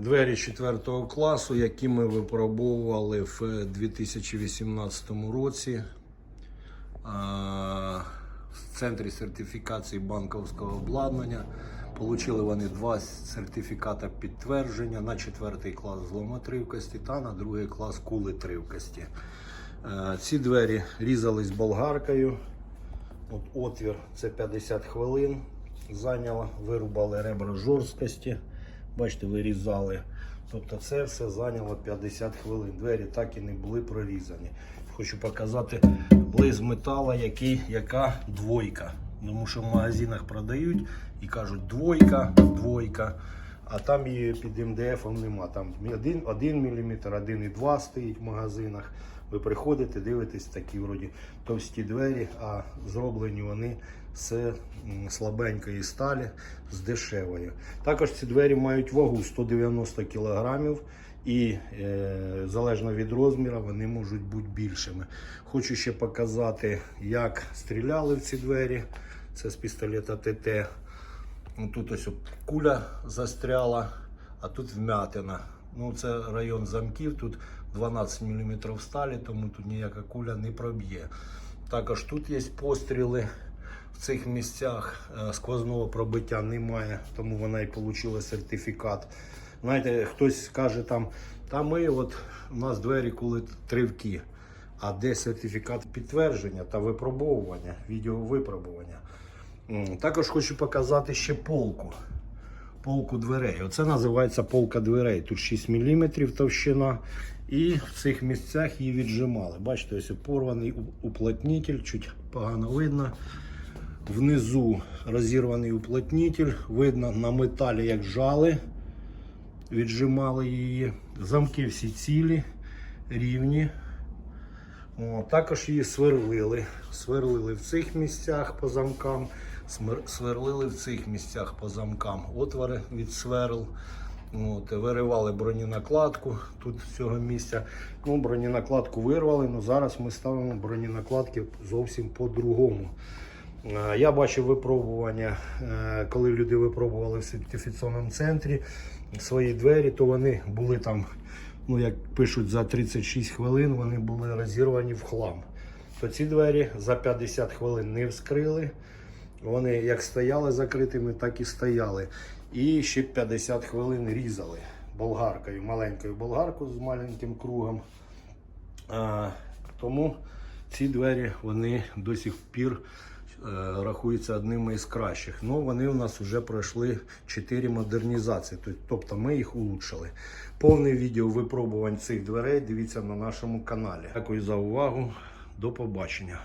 Двері 4 класу, які ми випробовували в 2018 році в центрі сертифікації банковського обладнання. Получили вони два сертифіката підтвердження на 4 клас зломотривкості та на другий клас кулетривкості. Е, Ці двері різались болгаркою. От отвір це 50 хвилин. Зайняло, вирубали ребра жорсткості. Бачите, вирізали. Тобто це все зайняло 50 хвилин. Двері так і не були прорізані. Хочу показати лист метала, який, яка двойка. Тому що в магазинах продають і кажуть двойка, двойка. А там її під МДФ нема. Там 1, 1 мм, 1,2 стоїть в магазинах. Ви приходите, дивитесь такі вроді товсті двері, а зроблені вони з слабенької сталі, з дешевої. Також ці двері мають вагу 190 кг і е, залежно від розміру вони можуть бути більшими. Хочу ще показати, як стріляли в ці двері. Це з пістолета ТТ. Тут ось куля застряла, а тут вмятина. Ну, це район замків, тут 12 мм сталі, тому тут ніяка куля не проб'є. Також тут є постріли в цих місцях. Е, Сквозного пробиття немає, тому вона і отримала сертифікат. Знаєте, хтось каже там, та ми от у нас двері коли тривки. А де сертифікат підтвердження та випробовування, відеовипробування. Також хочу показати ще полку. Полку дверей. Оце називається полка дверей. Тут 6 мм товщина. І в цих місцях її віджимали. Бачите, ось порваний у- уплотнитель, чуть погано видно. Внизу розірваний уплотнитель. Видно на металі, як жали. Віджимали її. Замки всі цілі, рівні. О, також її сверлили. Сверлили в цих місцях по замкам, сверлили в цих місцях по замкам. Отвори від сверл. От, виривали броненакладку тут з цього місця. Ну, броненакладку вирвали, але зараз ми ставимо броненакладки зовсім по-другому. Я бачив випробування, е, коли люди випробували в сертифікаційному центрі свої двері, то вони були там, ну як пишуть, за 36 хвилин вони були розірвані в хлам. То ці двері за 50 хвилин не вскрили. Вони як стояли закритими, так і стояли. І ще 50 хвилин різали болгаркою, маленькою болгаркою з маленьким кругом. А, тому ці двері вони до сих пір е, рахуються одними із кращих. Ну, вони у нас вже пройшли 4 модернізації, тобто ми їх улучшили. Повне відео випробувань цих дверей дивіться на нашому каналі. Дякую за увагу. До побачення.